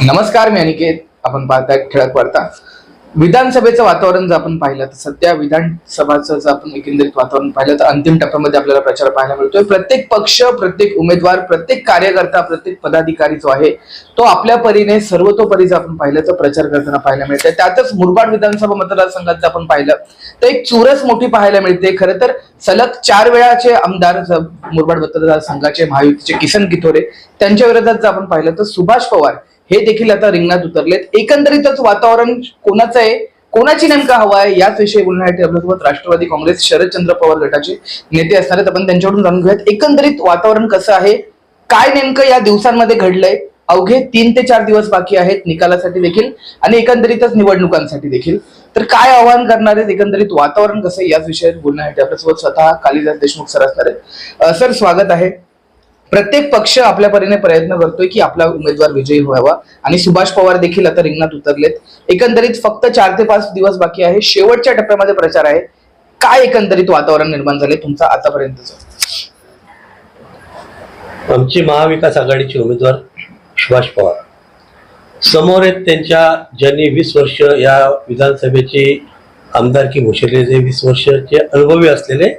नमस्कार मी अनिकेत. आपण पाहताय ठळक वार्ता. विधानसभेचं वातावरण जर आपण पाहिलं तर सध्या विधानसभाचं जर आपण एकंदरीत वातावरण पाहिलं तर अंतिम टप्प्यामध्ये आपल्याला प्रचार पाहायला मिळतोय. प्रत्येक पक्ष प्रत्येक उमेदवार प्रत्येक कार्यकर्ता प्रत्येक पदाधिकारी जो आहे तो आपल्या परीने सर्वतोपरी जर आपण पाहिलं तर प्रचार करताना पाहायला मिळतंय. त्यातच मुरबाड विधानसभा मतदारसंघात जर आपण पाहिलं तर एक चुरस मोठी पाहायला मिळते. खरं तर सलग चार वेळाचे आमदार मुरबाड मतदारसंघाचे महायुतीचे किसन किथोरे त्यांच्या विरोधात जर आपण पाहिलं तर सुभाष पवार हे देखील आता रिंगणात उतरलेत. एकंदरीतच वातावरण कोणाचं आहे? कोणाची नेमका हवा आहे? याच विषयी बोलण्यासाठी आपल्यासोबत राष्ट्रवादी काँग्रेस शरदचंद्र पवार गटाचे नेते असणार आहेत. आपण त्यांच्याकडून जाणून घेऊयात. एकंदरीत वातावरण कसं आहे? काय नेमकं या दिवसांमध्ये घडलंय? अवघे तीन ते चार दिवस बाकी आहेत निकालासाठी देखील आणि एकंदरीतच निवडणुकांसाठी देखील. तर काय आवाहन करणार आहेत? एकंदरीत वातावरण कसं आहे? याच विषयात बोलण्यासाठी आपल्यासोबत स्वतः कालिदास देशमुख सर असणार आहेत. सर स्वागत आहे. प्रत्येक पक्ष आपल्या परीने प्रयत्न करतोय की आपला उमेदवार विजयी व्हावा. आणि सुभाष पवार देखील आता रिंगणात उतरलेत. एकंदरीत फक्त चार ते पाच दिवस बाकी आहे. शेवटच्या टप्प्यामध्ये प्रचार आहे. काय एकंदरीत वातावरण निर्माण झाले तुमचं आतापर्यंतच? आमचे महाविकास आघाडीचे उमेदवार सुभाष पवार. समोर आहेत त्यांच्या ज्यांनी वीस वर्ष या विधानसभेची आमदारकी भूषवलेले वीस वर्षाचे अनुभवी असलेले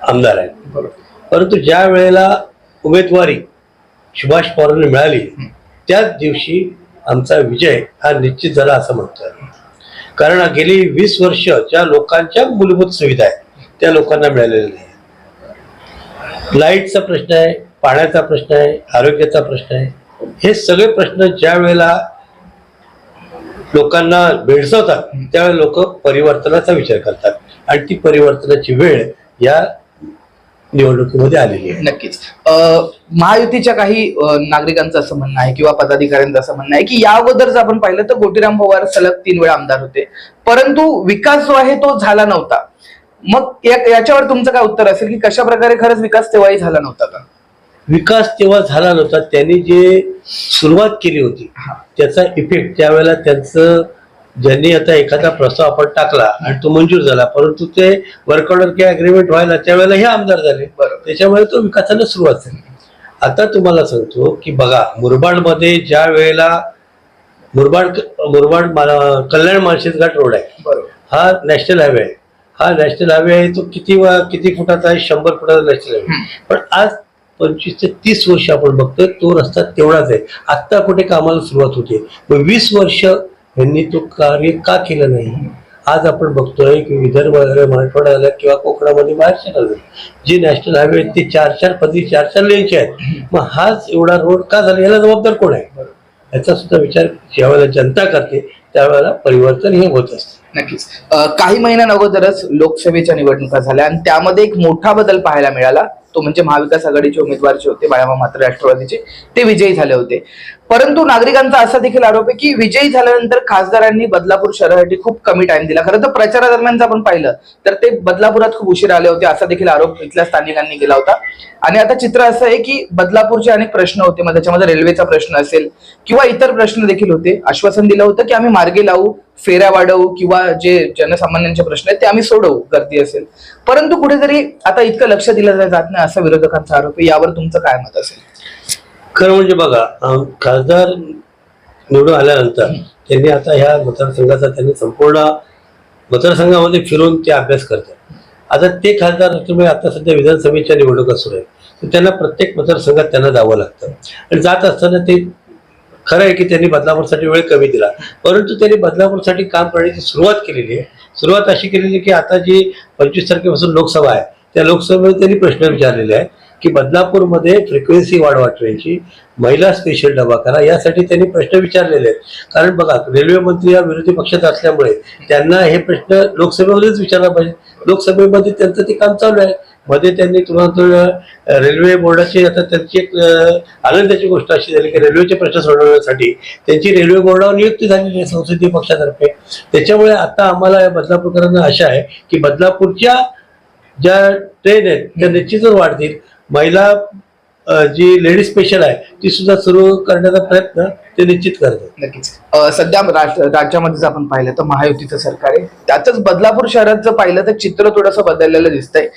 आमदार आहेत. परंतु ज्या वेळेला उमेदवारी सुभाष पवारांना मिळाली. त्याच दिवशी आमचा विजय हा निश्चित झाला असं म्हणतोय कारण गेली वीस वर्ष ज्या लोकांच्या मूलभूत सुविधा आहेत. त्या लोकांना मिळालेल्या नाही लाईटचा प्रश्न आहे पाण्याचा प्रश्न आहे आरोग्याचा प्रश्न आहे. हे सगळे प्रश्न ज्या वेळेला लोकांना भेडसावतात त्यावेळेला लोक परिवर्तनाचा विचार करतात. आणि ती परिवर्तनाची वेळ या निवडणुकीमध्ये आलेली आहे. नक्कीच. महायुतीच्या काही नागरिकांचं असं म्हणणं आहे किंवा पदाधिकाऱ्यांचं असं म्हणणं आहे की या अगोदर जर आपण पाहिलं तर गोटीराम पवार सलग तीन वेळा आमदार होते. परंतु विकास जो आहे तो झाला नव्हता. मग या- याच्यावर तुमचं काय उत्तर असेल की कशा प्रकारे खरंच विकास तेव्हाही झाला नव्हता का? विकास तेव्हा झाला नव्हता. त्यांनी जे सुरुवात केली होती. त्याचा इफेक्ट त्यावेळेला त्यांचं ज्यांनी आता एखादा प्रस्ताव आपण टाकला आणि तो मंजूर झाला परंतु ते वर्कआउट काही अग्रीमेंट व्हायला त्यावेळेला हे आमदार झाले. त्याच्यामुळे तो विकासाला सुरुवात झाली. आता तुम्हाला सांगतो की बघा मुरबाडमध्ये ज्या वेळेला मुरबाड मुरबाड कल्याण माळशेज घाट रोड आहे. बरोबर. हा नॅशनल हायवे आहे. हा नॅशनल हायवे आहे तो किती वा- किती फुटाचा आहे? शंभर फुटाचा नॅशनल हायवे. पण आज पंचवीस ते तीस वर्ष आपण बघतोय तो रस्ता तेवढाच आहे. आत्ता कुठे कामाला सुरुवात होते. मग वीस वर्ष यांनी तो कार्य का केलं नाही? आज आपण बघतोय की विदर्भ वगैरे मराठवाडा झाला किंवा कोकणामध्ये महाराष्ट्र झालं जे नॅशनल हायवे आहेत ते चार चार पदी चार चार लेनचे आहेत. मग हाच एवढा रोड का झाला? याला जबाबदार कोण आहे? याचा सुद्धा विचार ज्यावेळेला जनता करते त्यावेळेला परिवर्तन हे होत असते. नक्कीच. काही महिन्यां अगोदरच लोकसभेच्या निवडणुका झाल्या आणि त्यामध्ये एक मोठा बदल पाहायला मिळाला. तो म्हणजे महाविकास आघाडीचे उमेदवार जे होते बाळामा मात्र राष्ट्रवादीचे ते विजयी झाले होते. परंतु नागरिकांचा असा देखील आरोप आहे की विजयी झाल्यानंतर खासदारांनी बदलापूर शहरासाठी खूप कमी टाइम दिला. खरं तर प्रचारादरम्यान जर आपण पाहिलं तर ते बदलापुरात खूप उशीर आले होते असा देखील आरोप इथल्या स्थानिकांनी केला होता. आणि आता चित्र असं आहे की बदलापूरचे अनेक प्रश्न होते मग त्याच्यामध्ये रेल्वेचा प्रश्न असेल किंवा इतर प्रश्न देखील होते. आश्वासन दिलं होतं की आम्ही मार्गे लावू फेऱ्या वाढवू किंवा जे जनसामान्यांचे प्रश्न आहेत ते आम्ही सोडवू गर्दी असेल. परंतु कुठेतरी आता इतकं लक्ष दिलं जात नाही असा विरोधकांचा आरोप आहे. यावर तुमचं काय मत असेल? खरं म्हणजे बघा खासदार निवडून आल्यानंतर त्यांनी आता ह्या मतदारसंघाचा त्यांनी संपूर्ण मतदारसंघामध्ये फिरून ते अभ्यास करतात. आता ते खासदार तुम्ही आता सध्या विधानसभेच्या निवडणुका सुरू आहेत. तर त्यांना प्रत्येक मतदारसंघात त्यांना जावं लागतं. आणि जात असताना ते खरं आहे की त्यांनी बदलापूरसाठी वेळ कमी दिला. परंतु त्यांनी बदलापूरसाठी काम करण्याची सुरुवात केलेली आहे. सुरुवात अशी केलेली की आता जी पंचवीस तारखेपासून लोकसभा आहे त्या लोकसभेमध्ये त्यांनी प्रश्न विचारलेले आहे की बदलापूरमध्ये फ्रिक्वेन्सी वाढवा ट्रेनची महिला स्पेशल डबा करा. यासाठी त्यांनी प्रश्न विचारलेले आहेत. कारण बघा रेल्वे मंत्री या विरोधी पक्षात असल्यामुळे त्यांना हे प्रश्न लोकसभेमध्येच विचारला पाहिजे. लोकसभेमध्ये त्यांचं ते काम चालू आहे. मध्ये त्यांनी तुम्हाला रेल्वे बोर्डाची आता त्यांची एक आनंदाची गोष्ट अशी झाली की रेल्वेचे प्रश्न सोडवण्यासाठी त्यांची रेल्वे बोर्डावर नियुक्ती झालेली आहे संसदीय पक्षातर्फे. त्याच्यामुळे आता आम्हाला या बदलापूरकरांना आशा आहे की बदलापूरच्या ज्या ट्रेन आहेत त्या निश्चितच वाढतील. महिला जी लेडी स्पेशल आहे ती सुद्धा सुरू करण्याचा प्रयत्न ते निश्चित करतात. नक्कीच. सध्या राज- राज्यामध्ये जर आपण पाहिलं तर महायुतीचं सरकार आहे. त्यातच बदलापूर शहरात जर पाहिलं तर चित्र थोडंसं बदललेलं दिसतंय.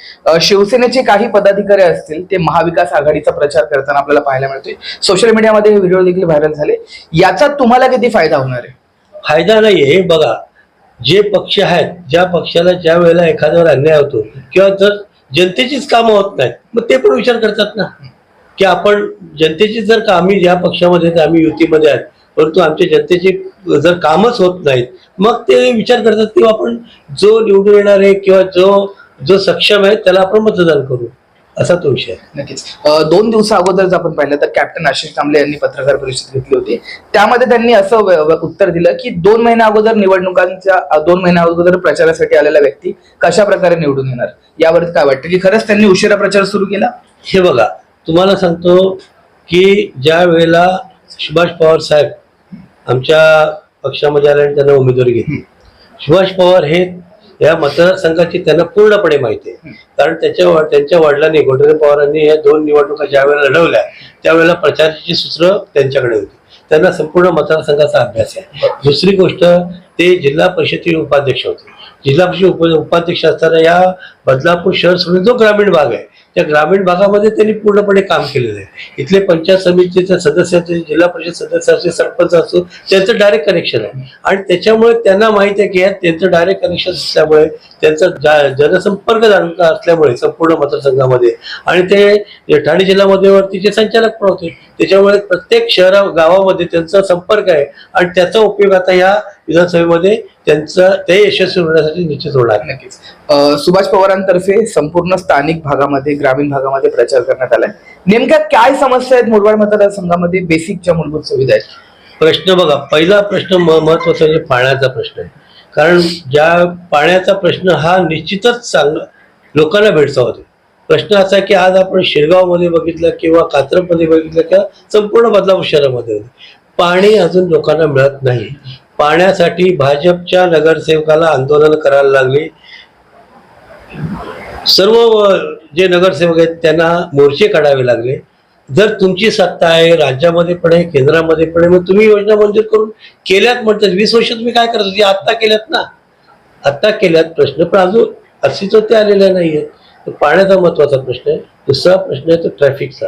शिवसेनेचे काही पदाधिकारी असतील ते महाविकास आघाडीचा प्रचार करताना आपल्याला पाहायला मिळतोय. सोशल मीडियामध्ये हे व्हिडिओ देखील व्हायरल झाले. याचा तुम्हाला किती फायदा होणार आहे? फायदा नाहीये हे बघा जे पक्ष आहेत ज्या पक्षाला ज्या वेळेला एखाद्यावर अन्याय होतो किंवा जर जनतेचीच कामं होत नाहीत. मग ते पण विचार करतात ना. की आपण जनतेची जर का आम्ही या पक्षामध्ये आम्ही युतीमध्ये आहेत परंतु आमच्या जनतेची जर कामच होत नाहीत मग ते विचार करतात की आपण जो निवडून येणार आहे किंवा जो जो सक्षम आहे त्याला आपण मतदान करू. असा तो विषय आहे. नक्कीच. दोन दिवसा अगोदर जर आपण पाहिलं तर कॅप्टन आशिष कांबळे यांनी पत्रकार परिषद घेतली होती. त्यामध्ये त्यांनी असं उत्तर दिलं की दोन महिन्या अगोदर निवडणुकांच्या दोन महिन्या अगोदर प्रचारासाठी आलेला व्यक्ती कशा प्रकारे निवडून येणार? यावर काय वाटतं? की खरंच त्यांनी उशिरा प्रचार सुरू केला? हे बघा तुम्हाला सांगतो की ज्या वेळेला सुभाष पवार साहेब आमच्या पक्षामध्ये आले आणि त्यांना उमेदवारी घेतली. सुभाष पवार हे या मतदारसंघाची त्यांना पूर्णपणे माहिती आहे. कारण त्याच्या त्यांच्या वडिलांनी गोटरे पवारांनी या दोन निवडणुका ज्या वेळेला लढवल्या त्यावेळेला प्रचाराची सूत्र त्यांच्याकडे होती. त्यांना संपूर्ण मतदारसंघाचा अभ्यास आहे. दुसरी गोष्ट ते जिल्हा परिषदेचे उपाध्यक्ष होते. जिल्हा परिषद उप उपाध्यक्ष असताना या बदलापूर शहर सोडून जो ग्रामीण भाग आहे त्या ग्रामीण भागामध्ये त्यांनी पूर्णपणे काम केलेलं आहे. इथले पंचायत समितीचे सदस्य जिल्हा परिषद सदस्य सरपंच असो त्यांचं डायरेक्ट कनेक्शन आहे. आणि त्याच्यामुळे त्यांना माहिती आहे की त्यांचं डायरेक्ट कनेक्शन असल्यामुळे त्यांचा जनसंपर्क जाणता असल्यामुळे संपूर्ण मतदारसंघामध्ये. आणि ते ठाणे जिल्हा मध्यवर्तीचे संचालक पण होते त्याच्यामुळे प्रत्येक शहरा गावामध्ये त्यांचा संपर्क आहे. आणि त्याचा उपयोग आता या विधानसभेमध्ये त्यांचा ते यशस्वी होण्यासाठी निश्चित होणार. नक्कीच. सुभाष पवारांतर्फे संपूर्ण स्थानिक भागामध्ये ग्रामीण भागामध्ये प्रचार करण्यात आलाय. नेमक्या काय समस्या आहेत मुरबाड मतदारसंघामध्ये? बेसिकच्या मूलभूत सुविधा आहेत. प्रश्न बघा पहिला प्रश्न महत्त्वाचा म्हणजे पाण्याचा प्रश्न आहे. कारण ज्या पाण्याचा प्रश्न हा निश्चितच चांगला लोकांना भेडसावतो प्रश्न असा आहे की आज आपण शिरगावमध्ये बघितलं किंवा कात्रपमध्ये बघितलं किंवा संपूर्ण बदलापूर शहरामध्ये. पाणी अजून लोकांना मिळत नाही. पाण्यासाठी भाजपच्या नगरसेवकाला आंदोलन करायला लागले. सर्व जे नगरसेवक आहेत त्यांना मोर्चे काढावे लागले. जर तुमची सत्ता आहे राज्यामध्ये पण आहे केंद्रामध्ये पण आहे मग तुम्ही योजना मंजूर करून केल्यात म्हणतात वीस वर्ष तुम्ही काय करत होती? आत्ता केल्यात ना. आत्ता केल्यात प्रश्न पण अजून अस्तित्व ते आलेले नाहीये तर पाण्याचा महत्त्वाचा प्रश्न आहे. दुसरा प्रश्न आहे तो ट्रॅफिकचा.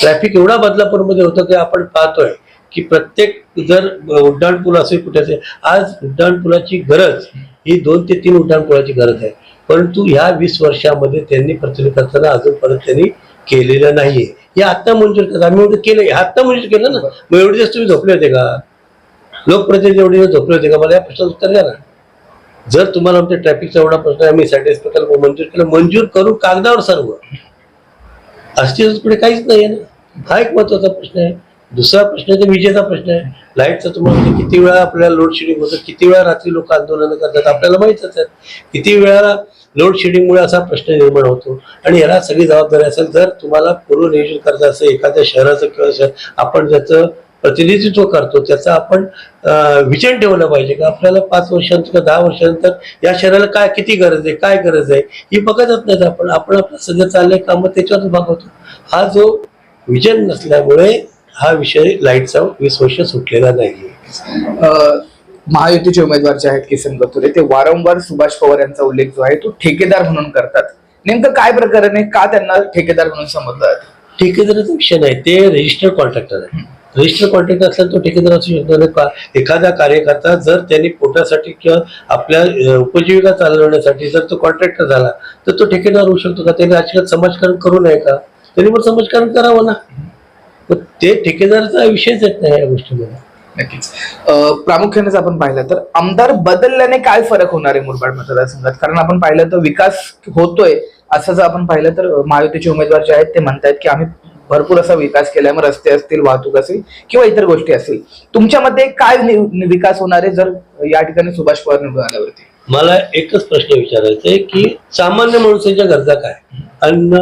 ट्रॅफिक एवढा बदलापूरमध्ये होतं की आपण पाहतोय की प्रत्येक जर उड्डाणपूल असेल कुठे असेल आज उड्डाणपुलाची गरज ही दोन ते तीन उड्डाणपुलाची गरज आहे. परंतु ह्या वीस वर्षामध्ये त्यांनी प्रचलित करताना अजूनपर्यंत त्यांनी केलेलं नाहीये. हे आत्ता मंजूर करतात आम्ही एवढं केलं. हे आत्ता मंजूर केलं ना? मग एवढे दिवस तुम्ही झोपले होते का? लोकप्रतिनिधी एवढे दिवस झोपले होते का? मला या प्रश्नाचं उत्तर द्या ना. जर तुम्हाला आमच्या ट्रॅफिकचा एवढा प्रश्न आहे, आम्ही सॅटेस प्रकल्प मंजूर केलं मंजूर करू कागदावर सर्व. अस्तित्व पुढे काहीच नाही आहे ना. हा एक महत्त्वाचा प्रश्न आहे. दुसरा प्रश्न ते विजेचा प्रश्न आहे. लाईटचा तुम्हाला किती वेळा आपल्याला लोडशेडिंग होतं किती वेळा रात्री लोक आंदोलन करतात आपल्याला माहितच आहे. किती वेळा लोडशेडिंगमुळे असा प्रश्न निर्माण होतो. आणि याला सगळी जबाबदारी असेल जर तुम्हाला पूर्व नियोजन करायचं असेल एखाद्या शहराचं किंवा शहर आपण ज्याचं प्रतिनिधित्व करतो त्याचा आपण अं, विजन ठेवलं पाहिजे. का आपल्याला पाच वर्षांत किंवा दहा वर्षानंतर या शहराला काय किती गरज आहे काय गरज आहे ही बघतच नाही आपण. आपण आपलं सध्या चाललंय कामं त्याच्यावरच भागवतो. हा जो विजन नसल्यामुळे हा विषय लाईटचा वीस वर्ष सुटलेला नाही महायुतीचे उमेदवार जे आहेत किसन गतुरे ते वारंवार सुभाष पवार यांचा उल्लेख जो आहे तो ठेकेदार म्हणून करतात. नेमकं काय प्रकरण आहे? का त्यांना ठेकेदार म्हणून समजलं जातं ठेकेदाराचा विषय नाही ते रजिस्टर कॉन्ट्रॅक्टर आहे रजिस्टर कॉन्ट्रॅक्टर असल्यास तो ठेकेदार असू शकतो. का एखादा कार्यकर्ता जर त्यांनी पोटासाठी किंवा आपल्या उपजीविका चालवण्यासाठी जर तो कॉन्ट्रॅक्टर झाला तर तो ठेकेदार होऊ शकतो का? त्यांनी आजकाल समाजकारण करू नये का? त्यांनी पण समाजकारण करावं ना. ते ठेकेदाराचा विषयच येत नाही या गोष्टीमध्ये. नक्कीच. अ, प्रामुख्याने जर आपण पाहिलं तर आमदार बदलल्याने काय फरक होणार आहे मुरबाड मतदारसंघात? कारण आपण पाहिलं तर विकास होतोय असं जर आपण पाहिलं तर महायुतीचे उमेदवार जे आहेत ते म्हणतायत की आम्ही भरपूर असा विकास केलाय मग रस्ते असतील वाहतूक असेल किंवा इतर गोष्टी असतील. तुमच्या मते काय नि- विकास होणार आहे जर या ठिकाणी सुभाष पवार निवडून आल्यावरती? मला एकच प्रश्न विचारायचा आहे की सामान्य माणसाच्या गरजा काय? अन्न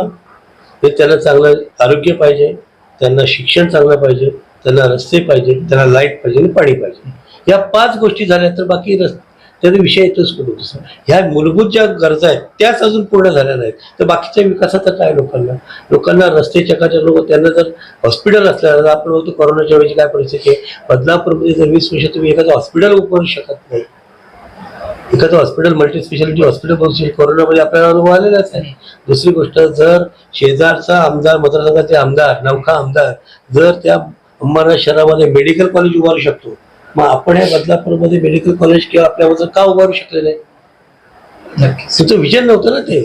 हे त्यांना चांगलं आरोग्य पाहिजे त्यांना शिक्षण चांगलं पाहिजे त्यांना रस्ते पाहिजे त्यांना लाइट पाहिजे आणि पाणी पाहिजे. या पाच गोष्टी झाल्या तर बाकी रस्ते त्याचा विषय येतोच कुठं दुसरा. ह्या मूलभूत ज्या गरजा आहेत त्याच अजून पूर्ण झाल्या नाहीत. तर बाकीच्या विकासाचं काय लोकांना? लोकांना रस्ते चकाचक लोक त्यांना जर हॉस्पिटल असलं आपण बघतो कोरोनाच्या वेळेची काय परिस्थिती आहे? बदलापूरमध्ये जर वीस वर्ष तुम्ही एखादं हॉस्पिटल उभारू शकत नाही एखादं हॉस्पिटल मल्टी स्पेशालिटी हॉस्पिटल बघू कोरोनामध्ये आपल्याला अनुभव आलेलाच आहे. दुसरी गोष्ट जर शेजारचा आमदार मतदारसंघाचे आमदार नौका आमदार जर त्या अंबरनाथ शहरामध्ये मेडिकल कॉलेज उभारू शकतो मग आपण या बदलापूरमध्ये मेडिकल कॉलेज किंवा आपल्याबद्दल का उभारू शकले नाही? तुमचं विजन नव्हतं ना ते.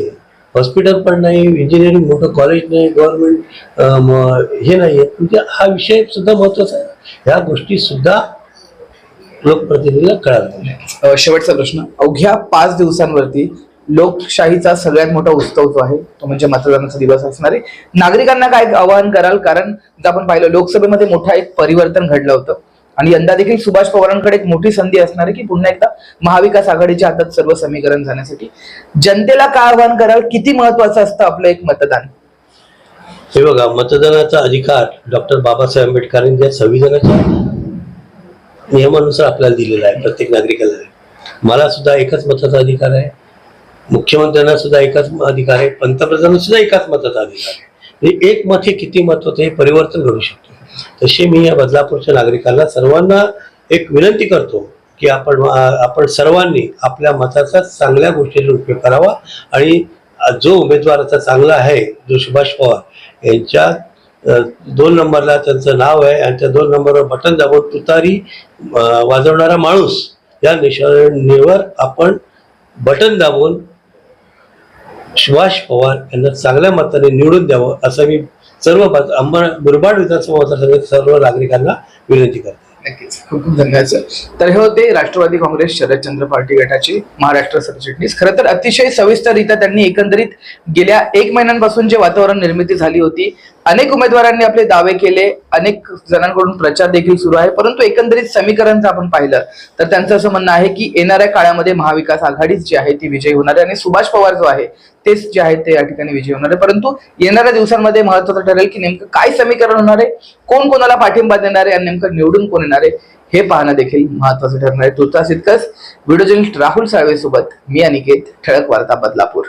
हॉस्पिटल पण नाही इंजिनिअरिंग मोठं कॉलेज नाही गव्हर्नमेंट हे नाही म्हणजे हा विषय सुद्धा महत्त्वाचा आहे. ह्या गोष्टी सुद्धा लोकप्रतिनिधीला अ, शेवटचा प्रश्न. अवघ्या पाच दिवसांवरती लोकशाहीचा सगळ्यात मोठा उत्सव जो आहे तो म्हणजे मतदानाचा दिवस असणार आहे. नागरिकांना काय आवाहन कराल? कारण जर आपण पाहिलं लोकसभेमध्ये मोठा एक परिवर्तन घडलं होतं. आणि यंदा देखील सुभाष पवारांकडे एक मोठी संधी असणार आहे की पुन्हा एकदा महाविकास आघाडीच्या हातात सर्व समीकरण जाण्यासाठी. जनतेला काय आवाहन कराल? किती महत्वाचं असतं आपलं एक मतदान? हे बघा मतदानाचा अधिकार डॉक्टर बाबासाहेब आंबेडकरांनी संविधानाच्या नियमानुसार आपल्याला दिलेला आहे प्रत्येक नागरिकाला मला सुद्धा एकच मताचा अधिकार आहे. मुख्यमंत्र्यांना सुद्धा एकच अधिकार आहे. पंतप्रधानांना सुद्धा एकाच मताचा अधिकार आहे. म्हणजे एक मत हे किती महत्वाचं हे परिवर्तन घडू शकतो. तसे मी या बदलापूरच्या नागरिकांना सर्वांना एक विनंती करतो की आपण आपण सर्वांनी आपल्या मताचा चांगल्या गोष्टीचा उपयोग करावा आणि जो उमेदवार आता चांगला आहे जो सुभाष पवार यांच्या दोन नंबरला त्यांचं नाव आहे आणि त्या दोन नंबरवर बटन दाबून तुतारी वाजवणारा माणूस या निशाणीवर आपण बटन दाबून सुभाष पवार यांना चांगल्या मताने निवडून द्यावं असं मी सर्व बद- अंबड मुरबाड विधानसभा मतदारसंघात सर्व नागरिकांना विनंती करतो. नक्कीच खूप खूप धन्यवाद सर तर हे होते राष्ट्रवादी काँग्रेस शरदचंद्र पार्टी गटाचे महाराष्ट्र सरचिटणीस खरं तर अतिशय सविस्तररित्या त्यांनी एकंदरीत गेल्या एक महिन्यांपासून जे वातावरण निर्मिती झाली होती अनेक उमेदवारांनी आपले दावे केले अनेक जणांकडून प्रचार देखील सुरू आहे परंतु एकंदरीत समीकरण जर आपण पाहिलं तर त्यांचं असं म्हणणं आहे की येणाऱ्या काळामध्ये महाविकास आघाडीच जी आहे ती विजयी होणार आहे. आणि सुभाष पवार जो आहे तेच जे आहे ते या ठिकाणी विजय होणार आहे. परंतु येणाऱ्या दिवसांमध्ये महत्वाचं ठरेल की नेमकं काय समीकरण होणार आहे कोण कोणाला पाठिंबा देणार आहे आणि नेमकं निवडून कोण येणार आहे हे पाहणं देखील महत्वाचं ठरणार आहे. तुर्तास इतकंच. व्हिडिओ जर्नलिस्ट राहुल साळवे सोबत मी अनिकेत ठळक वार्ता बदलापूर.